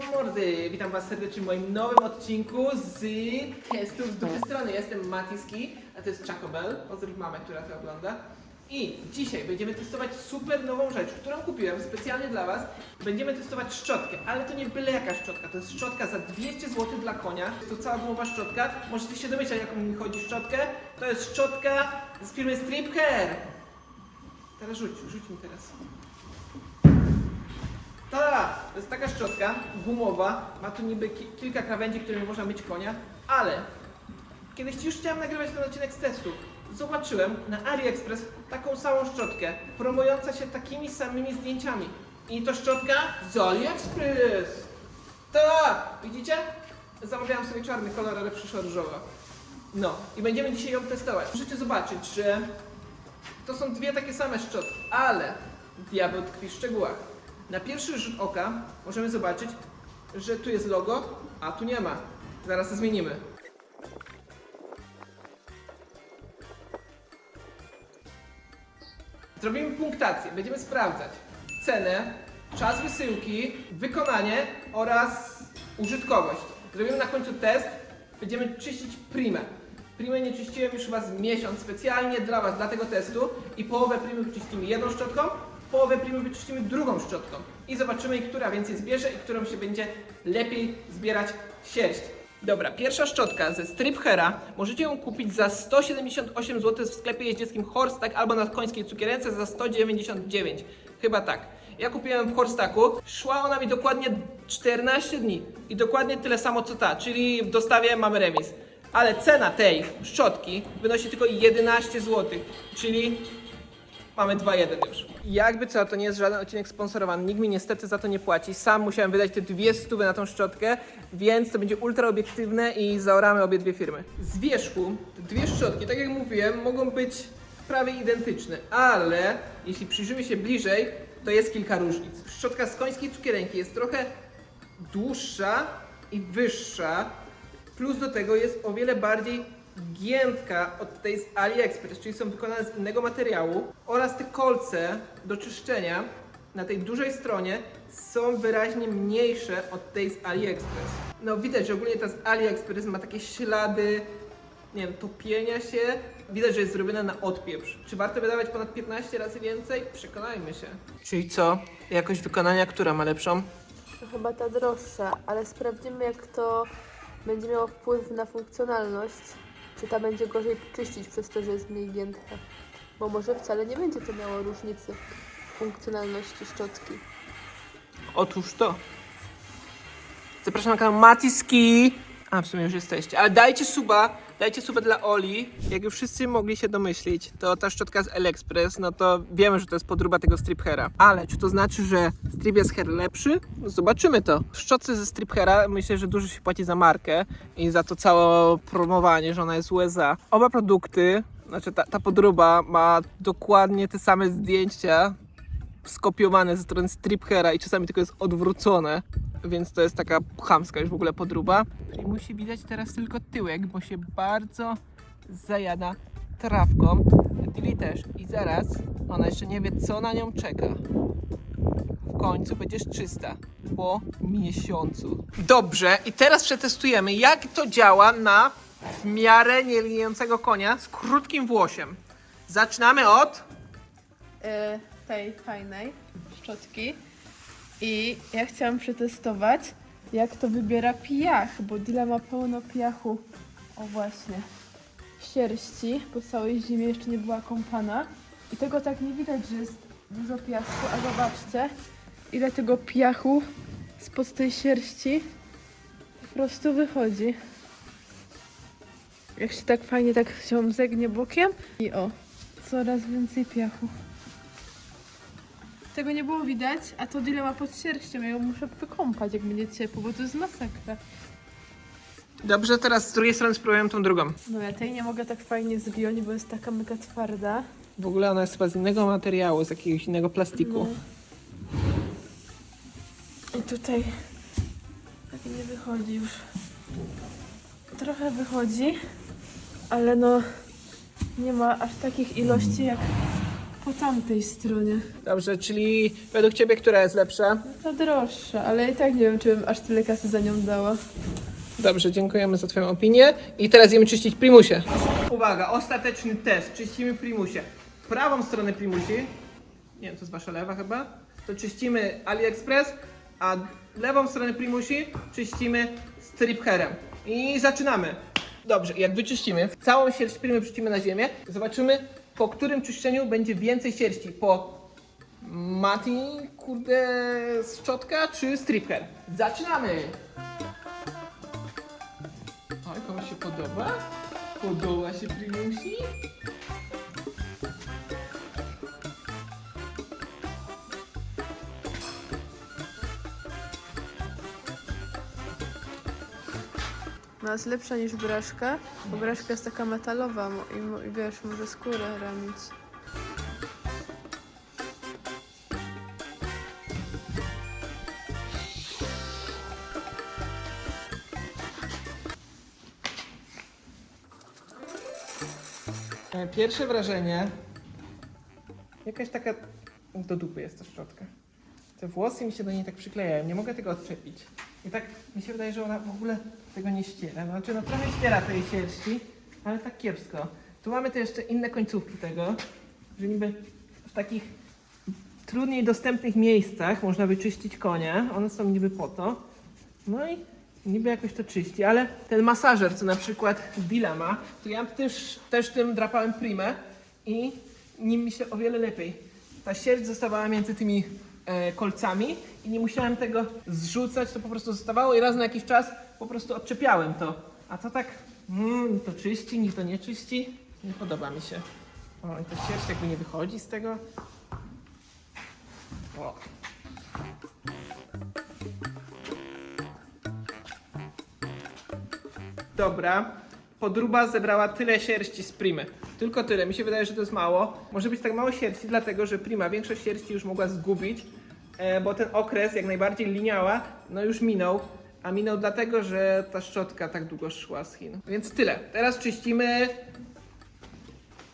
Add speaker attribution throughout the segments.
Speaker 1: mordy! Witam was serdecznie w moim nowym odcinku z testów z drugiej strony. Jestem Matiski, a to jest Chacobel. Pozdrów mamę, która to ogląda. I dzisiaj będziemy testować super nową rzecz, którą kupiłem specjalnie dla was. Będziemy testować szczotkę, ale to nie byle jaka szczotka. To jest szczotka za 200 zł dla konia. To cała gumowa szczotka. Możecie się domyślać, jaką mi chodzi szczotkę. To jest szczotka z firmy Strip Hair. Teraz rzuć, rzuć mi teraz. Ta, to jest taka szczotka gumowa, ma tu niby ki kilka krawędzi, którymi można myć konia, ale kiedyś już chciałem nagrywać ten odcinek z testów. Zobaczyłem na AliExpress taką samą szczotkę, promująca się takimi samymi zdjęciami. I to szczotka z AliExpress. Tak, widzicie? Zamawiałem sobie czarny kolor, ale przyszła różowa. No, i będziemy dzisiaj ją testować. Możecie zobaczyć, że to są dwie takie same szczotki, ale diabeł tkwi w szczegółach. Na pierwszy rzut oka możemy zobaczyć, że tu jest logo, a tu nie ma. Zaraz to zmienimy. Zrobimy punktację. Będziemy sprawdzać cenę, czas wysyłki, wykonanie oraz użytkowość. Zrobimy na końcu test. Będziemy czyścić primę. Primę nie czyściłem już chyba z miesiąc specjalnie dla Was, dla tego testu i połowę primy wyczyścimy jedną szczotką, połowę primy wyczyścimy drugą szczotką i zobaczymy, która więcej zbierze i którą się będzie lepiej zbierać sierść. Dobra, pierwsza szczotka ze Strip Haira. Możecie ją kupić za 178 zł w sklepie jeździeckim Horstack albo na końskiej cukierence za 199. Chyba tak. Ja kupiłem w Horstacku. Szła ona mi dokładnie 14 dni i dokładnie tyle samo co ta, czyli w dostawie mamy remis. Ale cena tej szczotki wynosi tylko 11 zł, czyli Mamy 2-1 już. Jakby co, to nie jest żaden odcinek sponsorowany. Nikt mi niestety za to nie płaci. Sam musiałem wydać te dwie stówy na tą szczotkę, więc to będzie ultra obiektywne i zaoramy obie dwie firmy. Z wierzchu te dwie szczotki, tak jak mówiłem, mogą być prawie identyczne, ale jeśli przyjrzymy się bliżej, to jest kilka różnic. Szczotka z końskiej cukieręki jest trochę dłuższa i wyższa, plus do tego jest o wiele bardziej giętka od tej z AliExpress, czyli są wykonane z innego materiału oraz te kolce do czyszczenia na tej dużej stronie są wyraźnie mniejsze od tej z AliExpress. No widać, że ogólnie ta z AliExpress ma takie ślady, nie wiem, topienia się. Widać, że jest zrobiona na odpieprz. Czy warto wydawać ponad 15 razy więcej? Przekonajmy się. Czyli co? Jakość wykonania, która ma lepszą?
Speaker 2: To chyba ta droższa, ale sprawdzimy jak to będzie miało wpływ na funkcjonalność. Czy ta będzie gorzej czyścić przez to, że jest mniej giętka. Bo może wcale nie będzie to miało różnicy funkcjonalności szczotki.
Speaker 1: Otóż to. Zapraszam na kanał Matiski. A, w sumie już jesteście. Ale dajcie suba, dajcie suba dla Oli. Jak już wszyscy mogli się domyślić, to ta szczotka z AliExpress, no to wiemy, że to jest podróba tego strip haira. Ale czy to znaczy, że strip jest hair lepszy? Zobaczymy to. W szczotce ze strip haira myślę, że dużo się płaci za markę i za to całe promowanie, że ona jest USA. Oba produkty, znaczy ta, ta podróba ma dokładnie te same zdjęcia skopiowane ze strony strip haira i czasami tylko jest odwrócone, więc to jest taka chamska już w ogóle podróba. I musi widać teraz tylko tyłek, bo się bardzo zajada trawką. Dilly też. I zaraz ona jeszcze nie wie, co na nią czeka. W końcu będziesz czysta po miesiącu. Dobrze, i teraz przetestujemy, jak to działa na w miarę nieliniejącego konia z krótkim włosiem. Zaczynamy od
Speaker 2: E, tej fajnej szczotki. I ja chciałam przetestować, jak to wybiera piach, bo Dila ma pełno piachu. O właśnie. Sierści, po całej zimie jeszcze nie była kąpana. I tego tak nie widać, że jest dużo piasku, a zobaczcie, ile tego piachu spod tej sierści po prostu wychodzi. Jak się tak fajnie tak się zegnie bokiem i o, coraz więcej piachu. Tego nie było widać, a to Dile ma pod sierścią. Ja ją muszę wykąpać, jak będzie ciepło, bo to jest masakra.
Speaker 1: Dobrze, teraz z drugiej strony spróbujemy tą drugą.
Speaker 2: No ja tej nie mogę tak fajnie zgiąć, bo jest taka mega twarda.
Speaker 1: W ogóle ona jest chyba z innego materiału, z jakiegoś innego plastiku.
Speaker 2: I tutaj tak nie wychodzi już. Trochę wychodzi, ale no nie ma aż takich ilości jak po tamtej stronie.
Speaker 1: Dobrze, czyli według ciebie która jest lepsza?
Speaker 2: To droższa, ale i tak nie wiem, czy bym aż tyle kasy za nią dała.
Speaker 1: Dobrze, dziękujemy za twoją opinię. I teraz idziemy czyścić primusie. Uwaga, ostateczny test. Czyścimy primusie. Prawą stronę primusi, nie wiem, to jest wasza lewa chyba, to czyścimy AliExpress, a lewą stronę primusi czyścimy stripherem. I zaczynamy. Dobrze, jak wyczyścimy, całą sierść primy wrzucimy na ziemię, zobaczymy po którym czyszczeniu będzie więcej sierści. Po Mati, kurde, szczotka czy stripher? Zaczynamy! Oj, komuś się podoba? Podoba się Primusi?
Speaker 2: No jest lepsza niż braszka, bo braszka jest taka metalowa i, i wiesz, może skórę ranić.
Speaker 1: E, Pierwsze wrażenie. Jakaś taka. Do dupy jest ta szczotka. Te włosy mi się do niej tak przyklejają, nie mogę tego odczepić. I tak mi się wydaje, że ona w ogóle tego nie ściera. Znaczy, no trochę ściera tej sierści, ale tak kiepsko. Tu mamy te jeszcze inne końcówki tego, że niby w takich trudniej dostępnych miejscach można wyczyścić konie. One są niby po to. No i niby jakoś to czyści, ale ten masażer, co na przykład Dila ma, to ja też, też tym drapałem primę i nim mi się o wiele lepiej. Ta sierść zostawała między tymi kolcami i nie musiałem tego zrzucać, to po prostu zostawało i raz na jakiś czas po prostu odczepiałem to. A to tak, mm, to czyści, ni to nie czyści. Nie podoba mi się. O, i ta sierść jakby nie wychodzi z tego. O. Dobra. Podruba zebrała tyle sierści z Primy. Tylko tyle. Mi się wydaje, że to jest mało. Może być tak mało sierści, dlatego że Prima większość sierści już mogła zgubić, e, bo ten okres, jak najbardziej liniała, no już minął. A minął dlatego, że ta szczotka tak długo szła z Chin. Więc tyle. Teraz czyścimy...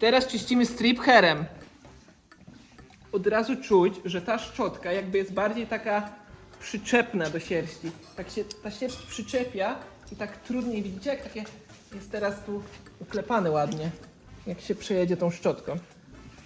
Speaker 1: Teraz czyścimy strip hairem. Od razu czuć, że ta szczotka jakby jest bardziej taka przyczepna do sierści. Tak się ta sierść przyczepia i tak trudniej widzicie, jak takie jest teraz tu uklepane ładnie, jak się przejedzie tą szczotką.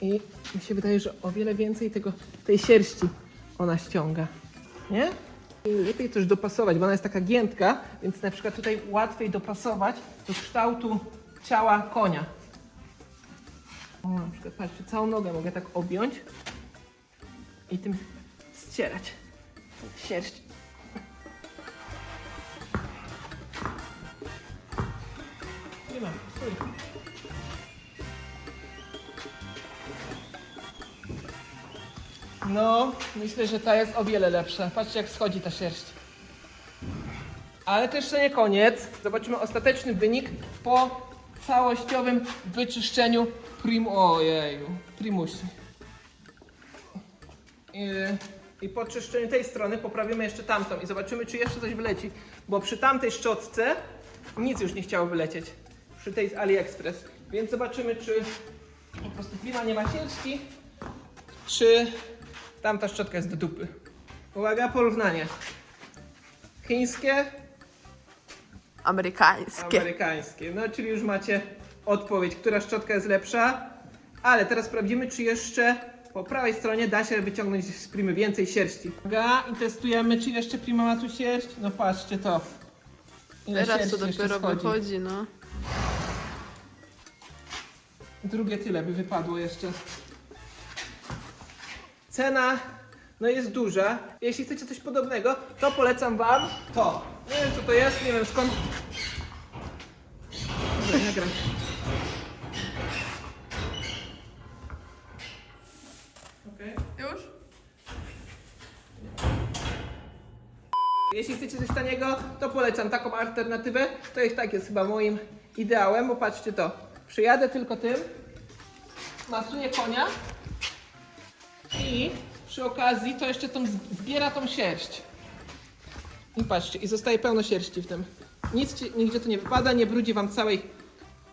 Speaker 1: I mi się wydaje, że o wiele więcej tego, tej sierści ona ściąga. Nie? I lepiej też dopasować, bo ona jest taka giętka, więc na przykład tutaj łatwiej dopasować do kształtu ciała konia. O, na przykład patrzcie, całą nogę mogę tak objąć i tym ścierać sierść. Nie stój. No, myślę, że ta jest o wiele lepsza. Patrzcie, jak schodzi ta sierść. Ale to jeszcze nie koniec. Zobaczymy ostateczny wynik po całościowym wyczyszczeniu prim... Ojeju, primusi. I, I po czyszczeniu tej strony poprawimy jeszcze tamtą i zobaczymy, czy jeszcze coś wyleci. Bo przy tamtej szczotce nic już nie chciało wylecieć. Przy tej z AliExpress. Więc zobaczymy, czy po prostu prima nie ma sierści, czy tamta szczotka jest do dupy. Uwaga, porównanie. Chińskie,
Speaker 2: Amerykańskie.
Speaker 1: amerykańskie. No, czyli już macie odpowiedź, która szczotka jest lepsza. Ale teraz sprawdzimy, czy jeszcze po prawej stronie da się wyciągnąć z primy więcej sierści. Uwaga, i testujemy, czy jeszcze prima ma tu sierść. No patrzcie to. Ile
Speaker 2: Teraz to
Speaker 1: sierści jeszcze
Speaker 2: dopiero
Speaker 1: schodzi.
Speaker 2: wychodzi, no.
Speaker 1: Drugie tyle by wypadło jeszcze. Cena no jest duża. Jeśli chcecie coś podobnego, to polecam wam to. Nie wiem co to jest, nie wiem skąd. Dobra, nagram. Okej.
Speaker 2: Już?
Speaker 1: Jeśli chcecie coś taniego, to polecam taką alternatywę. To i tak jest chyba moim ideałem, bo patrzcie to. Przyjadę tylko tym, masuję konia i przy okazji to jeszcze tą zbiera tą sierść. I patrzcie, i zostaje pełno sierści w tym. Nic ci, nigdzie to nie wypada, nie brudzi wam całej,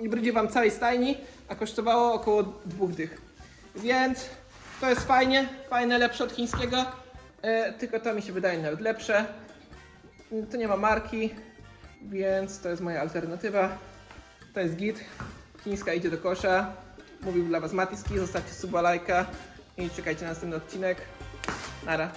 Speaker 1: nie brudzi wam całej stajni, a kosztowało około dwóch dych. Więc to jest fajnie, fajne, lepsze od chińskiego. E, tylko to mi się wydaje nawet lepsze. Tu nie ma marki, więc to jest moja alternatywa. To jest git. Chińska idzie do kosza. Mówił dla Was Matiski. Zostawcie suba, lajka i czekajcie na następny odcinek. Nara.